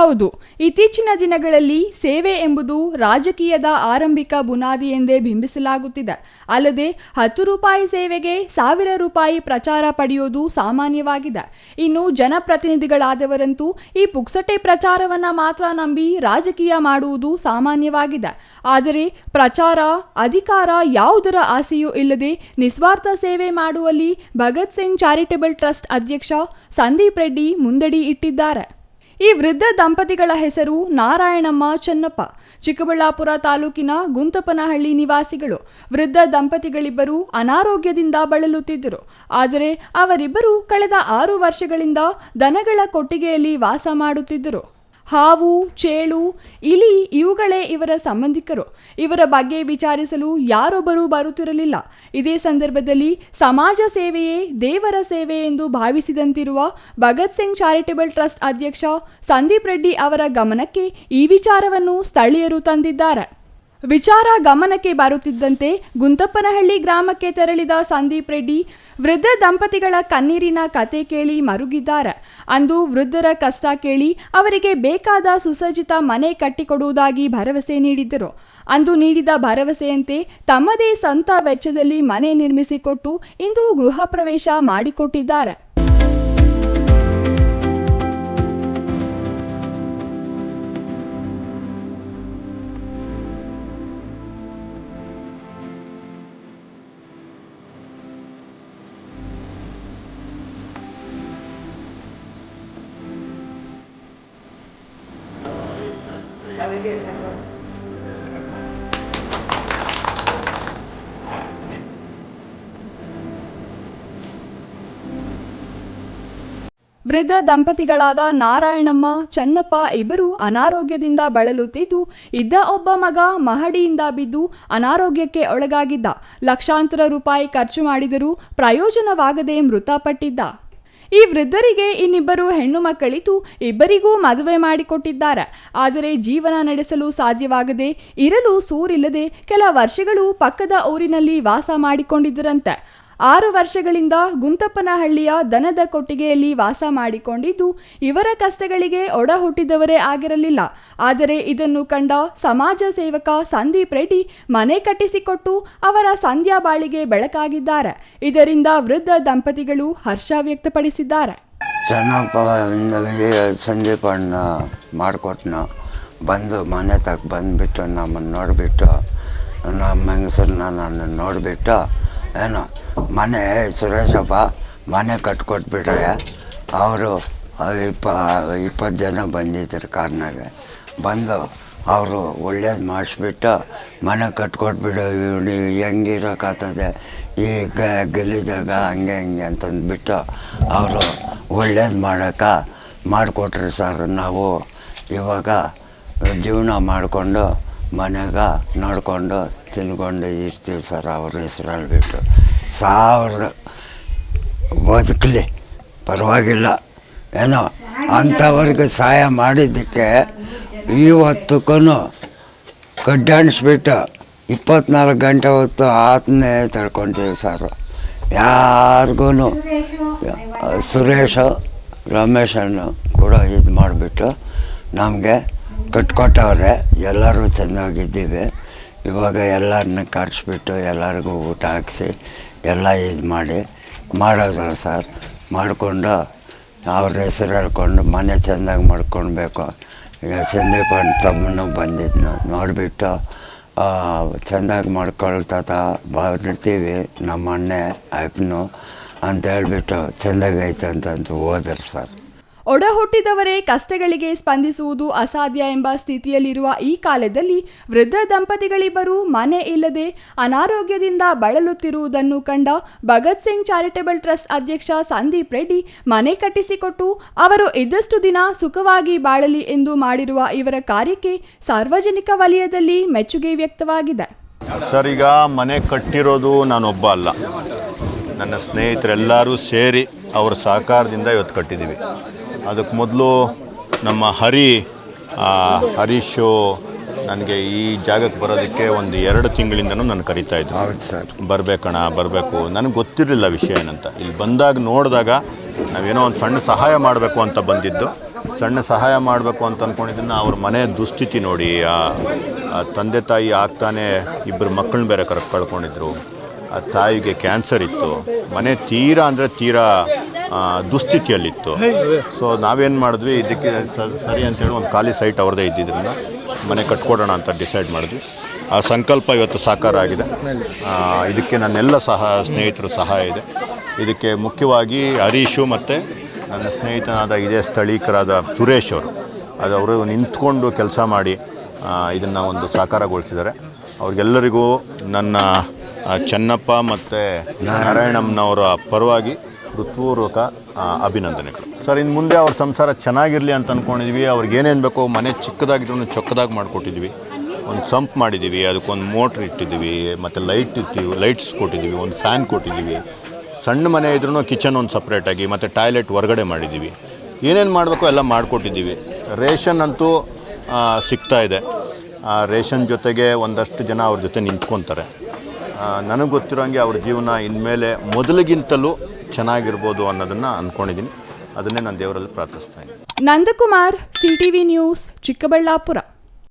ಹೌದು, ಇತ್ತೀಚಿನ ದಿನಗಳಲ್ಲಿ ಸೇವೆ ಎಂಬುದು ರಾಜಕೀಯದ ಆರಂಭಿಕ ಬುನಾದಿ ಎಂದೇ ಬಿಂಬಿಸಲಾಗುತ್ತಿದೆ. ಅಲ್ಲದೆ, ಹತ್ತು ರೂಪಾಯಿ ಸೇವೆಗೆ ಸಾವಿರ ರೂಪಾಯಿ ಪ್ರಚಾರ ಪಡೆಯುವುದು ಸಾಮಾನ್ಯವಾಗಿದೆ. ಇನ್ನು ಜನಪ್ರತಿನಿಧಿಗಳಾದವರಂತೂ ಈ ಪುಕ್ಸಟೆ ಪ್ರಚಾರವನ್ನು ಮಾತ್ರ ನಂಬಿ ರಾಜಕೀಯ ಮಾಡುವುದು ಸಾಮಾನ್ಯವಾಗಿದೆ. ಆದರೆ, ಪ್ರಚಾರ, ಅಧಿಕಾರ ಯಾವುದರ ಆಸೆಯೂ ಇಲ್ಲದೆ ನಿಸ್ವಾರ್ಥ ಸೇವೆ ಮಾಡುವಲ್ಲಿ ಭಗತ್ ಸಿಂಗ್ ಚಾರಿಟೇಬಲ್ ಟ್ರಸ್ಟ್ ಅಧ್ಯಕ್ಷ ಸಂದೀಪ್ ರೆಡ್ಡಿ ಮುಂದಡಿ ಇಟ್ಟಿದ್ದಾರೆ. ಈ ವೃದ್ಧ ದಂಪತಿಗಳ ಹೆಸರು ನಾರಾಯಣಮ್ಮ ಚನ್ನಪ್ಪ. ಚಿಕ್ಕಬಳ್ಳಾಪುರ ತಾಲೂಕಿನ ಗುಂತಪನಹಳ್ಳಿ ನಿವಾಸಿಗಳು. ವೃದ್ಧ ದಂಪತಿಗಳಿಬ್ಬರು ಅನಾರೋಗ್ಯದಿಂದ ಬಳಲುತ್ತಿದ್ದರು. ಆದರೆ ಅವರಿಬ್ಬರು ಕಳೆದ ಆರು ವರ್ಷಗಳಿಂದ ದನಗಳ ಕೊಟ್ಟಿಗೆಯಲ್ಲಿ ವಾಸ ಮಾಡುತ್ತಿದ್ದರು. ಹಾವು, ಚೇಳು, ಇಲಿ ಇವುಗಳೇ ಇವರ ಸಂಬಂಧಿಕರು. ಇವರ ಬಗ್ಗೆ ವಿಚಾರಿಸಲು ಯಾರೊಬ್ಬರೂ ಬರುತ್ತಿರಲಿಲ್ಲ. ಇದೇ ಸಂದರ್ಭದಲ್ಲಿ ಸಮಾಜ ಸೇವೆಯೇ ದೇವರ ಸೇವೆ ಎಂದು ಭಾವಿಸಿದಂತಿರುವ ಭಗತ್ ಸಿಂಗ್ ಚಾರಿಟೇಬಲ್ ಟ್ರಸ್ಟ್ ಅಧ್ಯಕ್ಷ ಸಂದೀಪ್ ರೆಡ್ಡಿ ಅವರ ಗಮನಕ್ಕೆ ಈ ವಿಚಾರವನ್ನು ಸ್ಥಳೀಯರು ತಂದಿದ್ದಾರೆ. ವಿಚಾರ ಗಮನಕ್ಕೆ ಬರುತ್ತಿದ್ದಂತೆ ಗುಂತಪ್ಪನಹಳ್ಳಿ ಗ್ರಾಮಕ್ಕೆ ತೆರಳಿದ ಸಂದೀಪ್ ರೆಡ್ಡಿ, ವೃದ್ಧ ದಂಪತಿಗಳ ಕಣ್ಣೀರಿನ ಕತೆ ಕೇಳಿ ಮರುಗಿದ್ದಾರೆ. ಅಂದು ವೃದ್ಧರ ಕಷ್ಟ ಕೇಳಿ ಅವರಿಗೆ ಬೇಕಾದ ಸುಸಜ್ಜಿತ ಮನೆ ಕಟ್ಟಿಕೊಡುವುದಾಗಿ ಭರವಸೆ ನೀಡಿದ್ದರು. ಅಂದು ನೀಡಿದ ಭರವಸೆಯಂತೆ ತಮ್ಮದೇ ಸ್ವಂತ ವೆಚ್ಚದಲ್ಲಿ ಮನೆ ನಿರ್ಮಿಸಿಕೊಟ್ಟು ಇಂದು ಗೃಹ ಪ್ರವೇಶ ಮಾಡಿಕೊಟ್ಟಿದ್ದಾರೆ. ವೃದ್ಧ ದಂಪತಿಗಳಾದ ನಾರಾಯಣಮ್ಮ, ಚನ್ನಪ್ಪ ಇಬ್ಬರು ಅನಾರೋಗ್ಯದಿಂದ ಬಳಲುತ್ತಿದ್ದು ಇದ್ದ ಒಬ್ಬ ಮಗ ಮಹಡಿಯಿಂದ ಬಿದ್ದು ಅನಾರೋಗ್ಯಕ್ಕೆ ಒಳಗಾಗಿದ್ದ. ಲಕ್ಷಾಂತರ ರೂಪಾಯಿ ಖರ್ಚು ಮಾಡಿದರೂ ಪ್ರಯೋಜನವಾಗದೆ ಮೃತಪಟ್ಟಿದ್ದ. ಈ ವೃದ್ಧರಿಗೆ ಇನ್ನಿಬ್ಬರು ಹೆಣ್ಣು ಮಕ್ಕಳಿದ್ದು ಇಬ್ಬರಿಗೂ ಮದುವೆ ಮಾಡಿಕೊಟ್ಟಿದ್ದಾರೆ. ಆದರೆ ಜೀವನ ನಡೆಸಲು ಸಾಧ್ಯವಾಗದೆ ಇರಲು ಸೂರಿಲ್ಲದೆ ಕೆಲ ವರ್ಷಗಳು ಪಕ್ಕದ ಊರಿನಲ್ಲಿ ವಾಸ ಮಾಡಿಕೊಂಡಿದ್ದರಂತೆ. ಆರು ವರ್ಷಗಳಿಂದ ಗುಂತಪ್ಪನಹಳ್ಳಿಯ ದನದ ಕೊಟ್ಟಿಗೆಯಲ್ಲಿ ವಾಸ ಮಾಡಿಕೊಂಡಿದ್ದು, ಇವರ ಕಷ್ಟಗಳಿಗೆ ಒಡ ಹುಟ್ಟಿದವರೇ ಆಗಿರಲಿಲ್ಲ. ಆದರೆ ಇದನ್ನು ಕಂಡ ಸಮಾಜ ಸೇವಕ ಸಂದೀಪ್ ರೆಡ್ಡಿ ಮನೆ ಕಟ್ಟಿಸಿಕೊಟ್ಟು ಅವರ ಸಂಧ್ಯಾ ಬಾಳಿಗೆ ಬೆಳಕಾಗಿದ್ದಾರೆ. ಇದರಿಂದ ವೃದ್ಧ ದಂಪತಿಗಳು ಹರ್ಷ ವ್ಯಕ್ತಪಡಿಸಿದ್ದಾರೆ. ಚೆನ್ನಪ್ಪ ಬಂದು ಮನೆ ತಗ ಬಂದುಬಿಟ್ಟು ನಮ್ಮನ್ನು ನೋಡಿಬಿಟ್ಟು, ನಮ್ಮ ಹೆಂಗಸರನ್ನ ನಾನು ನೋಡಿಬಿಟ್ಟು ಏನೋ, ಮನೆ ಸುರೇಶಪ್ಪ ಮನೆ ಕಟ್ಕೊಟ್ಬಿಟ್ರೆ ಅವರು ಇಪ್ಪ, ಇಪ್ಪತ್ತು ಜನ ಬಂದಿದ್ರು ಕಾರ್ನಾಗೆ. ಬಂದು ಅವರು ಒಳ್ಳೇದು ಮಾಡಿಸ್ಬಿಟ್ಟು ಮನೆ ಕಟ್ಕೊಟ್ಬಿಡು ಇವ್ನು ಹೆಂಗಿರೋಕ್ಕಾಗ್ತದೆ ಈ ಗೆಲ್ಲಿದಾಗ ಹಂಗೆ ಹಂಗೆ ಅಂತಂದ್ಬಿಟ್ಟು ಅವರು ಒಳ್ಳೇದು ಮಾಡೋಕೆ ಮಾಡಿಕೊಟ್ರಿ ಸರ್. ನಾವು ಇವಾಗ ಜೀವನ ಮಾಡಿಕೊಂಡು ಮನೆಗೆ ನೋಡಿಕೊಂಡು ತಿನ್ಕೊಂಡು ಇರ್ತೀವಿ ಸರ್ ಅವ್ರ ಹೆಸ್ರಲ್ಲಿ ಬಿಟ್ಟು. ಸಾವಿರ ಬದುಕಲಿ, ಪರವಾಗಿಲ್ಲ. ಏನೋ ಅಂಥವ್ರಿಗೆ ಸಹಾಯ ಮಾಡಿದ್ದಕ್ಕೆ ಇವತ್ತಕ್ಕೂ ಕಡ್ಡಾಣಿಸ್ಬಿಟ್ಟು ಇಪ್ಪತ್ನಾಲ್ಕು ಗಂಟೆ ಹೊತ್ತು ಆತನೇ ತಿಳ್ಕೊತೀವಿ ಸರ್. ಯಾರಿಗೂ ಸುರೇಶ, ರಮೇಶನ್ನು ಕೂಡ ಇದು ಮಾಡಿಬಿಟ್ಟು ನಮಗೆ ಕಟ್ಕೊಟ್ಟವ್ರೆ, ಎಲ್ಲರೂ ಚೆನ್ನಾಗಿದ್ದೀವಿ. ಇವಾಗ ಎಲ್ಲರನ್ನ ಕರೆಸ್ಬಿಟ್ಟು ಎಲ್ಲರಿಗೂ ಊಟ ಹಾಕಿಸಿ, ಎಲ್ಲ ಇದು ಮಾಡಿ, ಮಾಡೋದು ಸರ್? ಮಾಡಿಕೊಂಡು ಅವ್ರ ಹೆಸರು ಹೇಳ್ಕೊಂಡು ಮನೆ ಚೆಂದಾಗಿ ಮಾಡ್ಕೊಳ್ಬೇಕು ಈಗ ಸಂದೀಪ್ ಅಂತ ತಮ್ಮನು ಬಂದಿದ್ನು. ನೋಡಿಬಿಟ್ಟು ಚೆಂದಾಗಿ ಮಾಡ್ಕೊಳ್ತದ ಬರ್ತೀವಿ ನಮ್ಮ ಅಣ್ಣೆ ಅಪ್ಪನು ಅಂತ ಹೇಳ್ಬಿಟ್ಟು ಚೆಂದಾಗೈತೆ ಅಂತಂತ ಹೋದ್ರು ಸರ್. ಒಡ ಹುಟ್ಟಿದವರೇ ಕಷ್ಟಗಳಿಗೆ ಸ್ಪಂದಿಸುವುದು ಅಸಾಧ್ಯ ಎಂಬ ಸ್ಥಿತಿಯಲ್ಲಿರುವ ಈ ಕಾಲದಲ್ಲಿ ವೃದ್ಧ ದಂಪತಿಗಳಿಬ್ಬರು ಮನೆ ಇಲ್ಲದೆ ಅನಾರೋಗ್ಯದಿಂದ ಬಳಲುತ್ತಿರುವುದನ್ನು ಕಂಡ ಭಗತ್ ಸಿಂಗ್ ಚಾರಿಟೇಬಲ್ ಟ್ರಸ್ಟ್ ಅಧ್ಯಕ್ಷ ಸಂದೀಪ್ ರೆಡ್ಡಿ ಮನೆ ಕಟ್ಟಿಸಿಕೊಟ್ಟು, ಅವರು ಇದ್ದಷ್ಟು ದಿನ ಸುಖವಾಗಿ ಬಾಳಲಿ ಎಂದು ಮಾಡಿರುವ ಇವರ ಕಾರ್ಯಕ್ಕೆ ಸಾರ್ವಜನಿಕ ವಲಯದಲ್ಲಿ ಮೆಚ್ಚುಗೆ ವ್ಯಕ್ತವಾಗಿದೆ. ಸರ್, ಈಗ ಮನೆ ಕಟ್ಟಿರೋದು ನಾನೊಬ್ಬ ಅಲ್ಲ. ನನ್ನ ಸ್ನೇಹಿತರೆಲ್ಲರೂ ಸೇರಿ ಅವರ ಸಹಕಾರದಿಂದ ಇವತ್ತು ಕಟ್ಟಿದ್ದೀವಿ. ಅದಕ್ಕೆ ಮೊದಲು ನಮ್ಮ ಹರಿ ಹರೀಶು ನನಗೆ ಈ ಜಾಗಕ್ಕೆ ಬರೋದಕ್ಕೆ ಒಂದು ಎರಡು ತಿಂಗಳಿಂದನೂ ನಾನು ಕರಿತಾ ಇದ್ದೆ. ಹೌದು ಸರ್. ಬರಬೇಕಣ ಬರಬೇಕು. ನನಗೆ ಗೊತ್ತಿರಲಿಲ್ಲ ವಿಷಯ ಏನಂತ. ಇಲ್ಲಿ ಬಂದಾಗ ನೋಡಿದಾಗ ನಾವೇನೋ ಒಂದು ಸಣ್ಣ ಸಹಾಯ ಮಾಡಬೇಕು ಅಂತ ಬಂದಿದ್ದು. ಸಣ್ಣ ಸಹಾಯ ಮಾಡಬೇಕು ಅಂತ ಅಂದ್ಕೊಂಡಿದ್ದನ್ನು ಅವ್ರ ಮನೆ ದುಸ್ಥಿತಿ ನೋಡಿ ಆ ತಂದೆ ತಾಯಿ ಆಗ್ತಾನೆ ಇಬ್ಬರು ಮಕ್ಕಳನ್ನ ಬೇರೆ ಕರ್ ಕಳ್ಕೊಂಡಿದ್ರು. ಆ ತಾಯಿಗೆ ಕ್ಯಾನ್ಸರ್ ಇತ್ತು. ಮನೆ ತೀರಾ ಅಂದರೆ ತೀರಾ ದುಸ್ಥಿತಿಯಲ್ಲಿತ್ತು. ಸೊ ನಾವೇನು ಮಾಡಿದ್ವಿ, ಇದಕ್ಕೆ ಸರಿ ಅಂತೇಳಿ ಒಂದು ಖಾಲಿ ಸೈಟ್ ಅವ್ರದ್ದೇ ಇದ್ದಿದ್ದರಿಂದ ಮನೆ ಕಟ್ಕೊಡೋಣ ಅಂತ ಡಿಸೈಡ್ ಮಾಡಿದ್ವಿ. ಆ ಸಂಕಲ್ಪ ಇವತ್ತು ಸಾಕಾರ ಆಗಿದೆ. ಇದಕ್ಕೆ ನನ್ನೆಲ್ಲ ಸಹ, ಸ್ನೇಹಿತರು ಸಹಾಯ ಇದೆ. ಇದಕ್ಕೆ ಮುಖ್ಯವಾಗಿ ಹರೀಶು ಮತ್ತು ನನ್ನ ಸ್ನೇಹಿತನಾದ ಇದೇ ಸ್ಥಳೀಕರಾದ ಸುರೇಶ್ ಅವರು. ಅದು ಅವರು ನಿಂತ್ಕೊಂಡು ಕೆಲಸ ಮಾಡಿ ಇದನ್ನು ಒಂದು ಸಾಕಾರಗೊಳಿಸಿದ್ದಾರೆ. ಅವ್ರಿಗೆಲ್ಲರಿಗೂ ನನ್ನ ಚೆನ್ನಪ್ಪ ಮತ್ತು ನಾರಾಯಣಮ್ಮನವರ ಪರವಾಗಿ ಹೃತ್ಪೂರ್ವಕ ಅಭಿನಂದನೆಗಳು. ಸರ್ ಇನ್ನು ಮುಂದೆ ಅವ್ರ ಸಂಸಾರ ಚೆನ್ನಾಗಿರಲಿ ಅಂತ ಅಂದ್ಕೊಂಡಿದ್ವಿ ಅವ್ರಿಗೆ ಏನೇನು ಬೇಕೋ ಮನೆ ಚಿಕ್ಕದಾಗಿದ್ರು ಚೊಕ್ಕದಾಗಿ ಮಾಡಿಕೊಟ್ಟಿದ್ವಿ. ಒಂದು ಸಂಪ್ ಮಾಡಿದ್ದೀವಿ ಅದಕ್ಕೊಂದು ಮೋಟ್ರ್ ಇಟ್ಟಿದ್ದೀವಿ ಮತ್ತು ಲೈಟ್ ಇಟ್ಟಿವಿ ಲೈಟ್ಸ್ ಕೊಟ್ಟಿದ್ದೀವಿ ಒಂದು ಫ್ಯಾನ್ ಕೊಟ್ಟಿದ್ದೀವಿ ಸಣ್ಣ ಮನೆ ಇದ್ರೂ ಕಿಚನ್ ಒಂದು ಸಪ್ರೇಟಾಗಿ ಮತ್ತು ಟಾಯ್ಲೆಟ್ ಹೊರಗಡೆ ಮಾಡಿದ್ದೀವಿ ಏನೇನು ಮಾಡಬೇಕು ಎಲ್ಲ ಮಾಡಿಕೊಟ್ಟಿದ್ದೀವಿ ರೇಷನ್ ಅಂತೂ ಸಿಗ್ತಾ ಇದೆ. ರೇಷನ್ ಜೊತೆಗೆ ಒಂದಷ್ಟು ಜನ ಅವ್ರ ಜೊತೆ ನಿಂತ್ಕೊತಾರೆ. ನನಗೆ ಗೊತ್ತಿರೋಂಗೆ ಅವ್ರ ಜೀವನ ಇನ್ಮೇಲೆ ಮೊದಲಿಗಿಂತಲೂ ಚೆನ್ನಾಗಿರ್ಬೋದು ಅನ್ನೋದನ್ನು ಅಂದ್ಕೊಂಡಿದ್ದೀನಿ ಅದನ್ನೇ ನಾನು ದೇವರಲ್ಲಿ ಪ್ರಾರ್ಥಿಸ್ತಾ ಇದ್ದೀನಿ. Nandakumar CTV news Chikkaballapur.